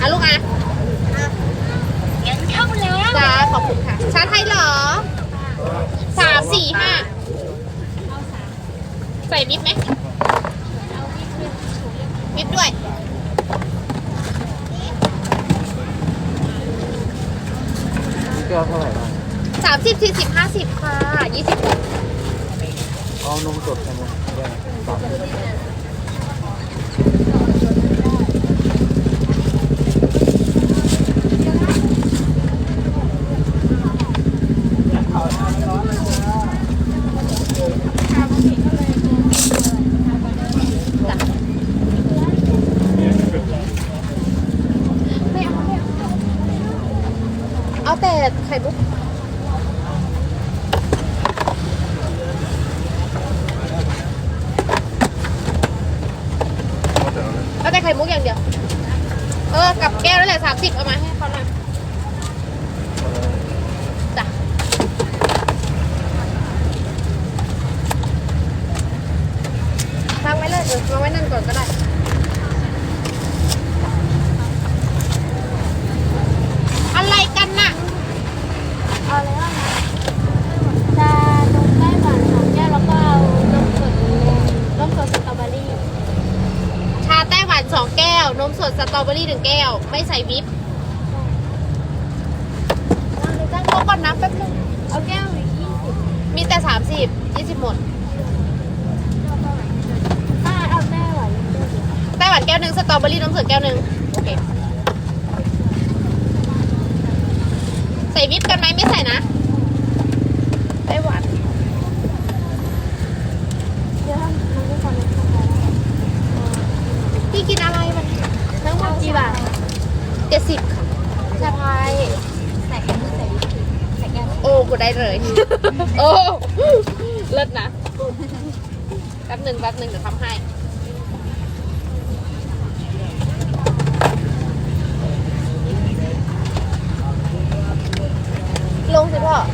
อะลูกอะยังเข้าแล้วจ้าขอบคุณค่ะ ชาไทยเหรอสามสี่ห้าใส่มิดไหมมิดด้วย เกลือเท่าไหร่บ้างสามสิบสี่สิบห้าสิบค่ะยี่สิบเอานมสดใช่ไหมสามสิบ เอาแต่ไข่มุกเอาแต่ไข่มุกอย่างเดียว เออ กับแก้วนั่นแหละสามสิบเอามาให้เขาหน่อยจ้ะตั้งไว้เลยเออวางไว้นั่นก่อนก็ได้ อะไรกันน่ะ เอาอะไรบ้างนะชานมไต้หวันสองแก้วแล้วก็เอานมสดนมสดสตรอเบอรี่ชาไต้หวันสองแก้ว นมสดสตรอเบอรี่หนึ่งแก้ว ไม่ใส่วิปวางเลยตั้งโต๊ะก่อนนะแป๊บนึงเอาแก้วอีกยี่สิบมีแต่สามสิบยี่สิบหมดอ่าเอาไต้หวันด้วยดิไต้หวันแก้วหนึ่งสตรอเบอรี่นมสดแก้วหนึ่งโอเค ใส่วิปกันไหมไม่ใส่นะไต้หวันเดี๋ยวมันไม่พอเลยค่ะพี่กินอะไรวันนี้ทั้งหมดกี่บาทเจ็ดสิบค่ะชาพายใส่แก้วใส่วิปครีมใส่แก้วโอ้กูได้เลย โอ้เลิศนะแป๊บหนึ่งแป๊บหนึ่งเดี๋ยวทำให้เ东西不好。